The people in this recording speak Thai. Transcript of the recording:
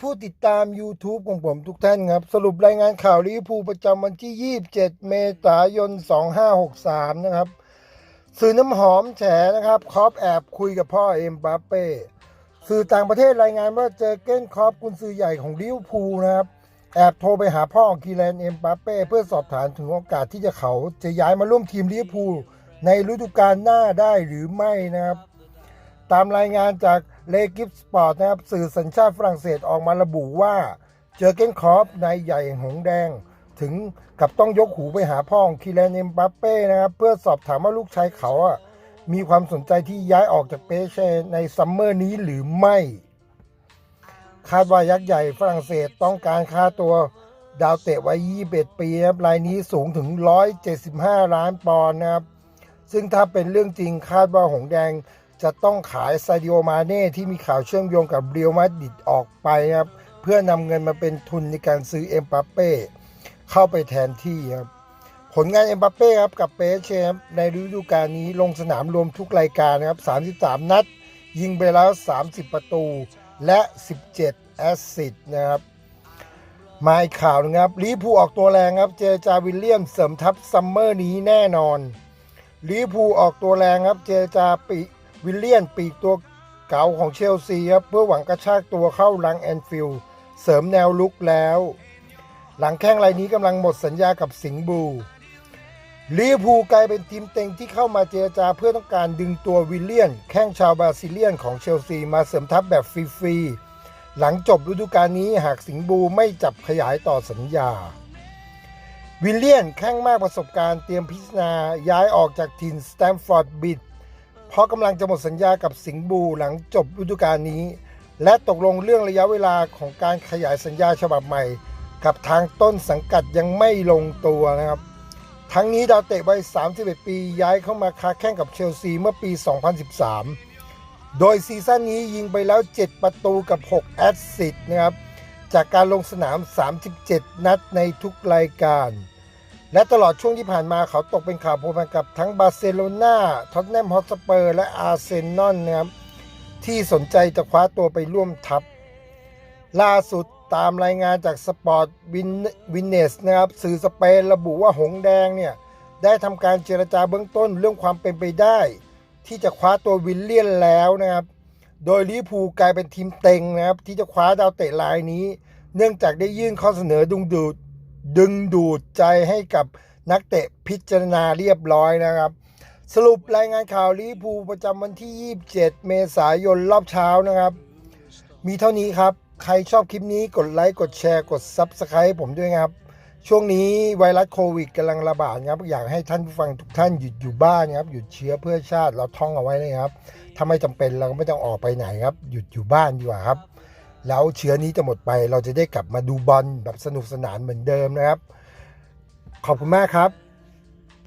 ผู้ติดตาม YouTube ของผมทุกท่านครับ สรุปรายงานข่าวลิเวอร์พูลประจำวันที่ 27 เมษายน 2563 นะครับสื่อน้ำหอมแฉนะครับคอปแอบคุยกับพ่อเอ็มบัปเป้สื่อต่างประเทศรายงานว่าเจอเก้นคอปกุนซือใหญ่ของลิเวอร์พูลนะครับ แอบโทรไปหาพ่อของกีแลนเอ็มบัปเป้เพื่อสอบถามถึงโอกาสที่จะเขาจะย้ายมาร่วมทีมลิเวอร์พูลในฤดูกาลหน้าได้หรือไม่นะครับ ตามรายงานจากเลกิฟสปอร์ตนะครับ สื่อสัญชาติฝรั่งเศสออกมาระบุว่า เจอเกนคอปนายใหญ่หงแดง ถึงกับต้องยกหูไปหาพ่อของคีแลนเอ็มบัปเป้นะครับ เพื่อสอบถามว่าลูกชายเขาอะมีความสนใจที่ย้ายออกจากเปเชในซัมเมอร์นี้หรือไม่ คาดว่ายักษ์ใหญ่ฝรั่งเศสต้องการค่าตัวดาวเตะวัย21 ปีนะครับรายนี้สูงถึง 175 ล้านปอนด์นะครับ ซึ่งถ้าเป็นเรื่องจริงคาดว่าหงแดง จะต้องขายซาดิโอมาเน่ที่มีข่าวเชื่อมโยงกับเรียวมาดริดออกไปครับ เพื่อนำเงินมาเป็นทุนในการซื้อเอ็มบัปเป้เข้าไปแทนที่ครับผลงานเอ็มบัปเป้ครับกับเปเช่ครับในฤดูกาลนี้ลงสนามรวมทุกรายการนะครับ33 นัด ยิงไปแล้ว 30 ประตู และ 17 แอสซิสต์นะครับมาอีกข่าวนึงครับลีพูออกตัวแรงครับ เจจาวิลเลียมเสริมทัพซัมเมอร์นี้แน่นอนลีพูออกตัวแรงครับ เจจาปี วิลเลียนปีกตัวเก่าของเชลซีครับเพื่อหวังกระชากตัวเข้าลังแอนฟิลด์เสริมแนวลุกแล้ว หลังแข้งรายนี้กำลังหมดสัญญากับสิงห์บลูลีพูลกลายเป็นทีมเต็งที่เข้ามาเจรจาเพื่อต้องการดึงตัววิลเลียน แข้งชาวบราซิเลียนของเชลซีมาเสริมทัพแบบฟรีๆหลังจบฤดูกาลนี้หากสิงห์บูไม่จับขยายต่อสัญญา วิลเลียนแข้งมากประสบการณ์เตรียมพิจารณาย้ายออกจากทีมสแตมฟอร์ดบิด เพราะกำลังจะหมดสัญญากับสิงห์บูหลังจบฤดูกาลนี้ และตกลงเรื่องระยะเวลาของการขยายสัญญาฉบับใหม่ กับทางต้นสังกัดยังไม่ลงตัวนะครับ ทั้งนี้ดาวเตะวัย 31 ปีย้ายเข้ามาค้าแข่งกับเชลซีเมื่อปี 2013 โดยซีซั่นนี้ยิงไปแล้ว 7 ประตูกับ 6 แอสซิสต์นะครับจากการลงสนาม 37 นัดในทุกรายการ และตลอดช่วงที่ผ่านมาเขาตกเป็นข่าวพัวพันกับทั้งบาร์เซโลนาท็อตแนมฮอตสเปอร์และอาร์เซนอลนะครับที่สนใจจะคว้าตัวไปร่วมทัพ ล่าสุดตามรายงานจากสปอร์ตวินเนสนะครับสื่อสเปนระบุว่าหงแดงเนี่ย ได้ทำการเจรจาเบื้องต้นเรื่องความเป็นไปได้ ที่จะคว้าตัววิลเลียนแล้วนะครับ โดยลิพูกลายเป็นทีมเต็งนะครับ ที่จะคว้าดาวเตะรายนี้ เนื่องจากได้ยื่นข้อเสนอดึงดูด ดึงดูดใจให้กับนักเตะพิจารณาเรียบร้อยนะครับ สรุปรายงานข่าวลิพูประจำวันที่ 27 เมษายนรอบเช้านะครับ มีเท่านี้ครับ ใครชอบคลิปนี้กดไลค์ กดแชร์ กด Subscribe ผมด้วยครับ ช่วงนี้ไวรัสโควิดกำลังระบาดครับ อยากให้ท่านผู้ฟังทุกท่านหยุดอยู่บ้านครับ หยุดเชื้อเพื่อชาติเราท่องเอาไว้เลยครับ ถ้าไม่จำเป็นเราก็ไม่ต้องออกไปไหนครับ หยุดอยู่บ้านดีกว่าครับ แล้วเชื้อนี้จะหมดไปเราจะได้กลับมาดูบอลแบบสนุกสนานเหมือนเดิมนะครับ ขอบคุณมากครับ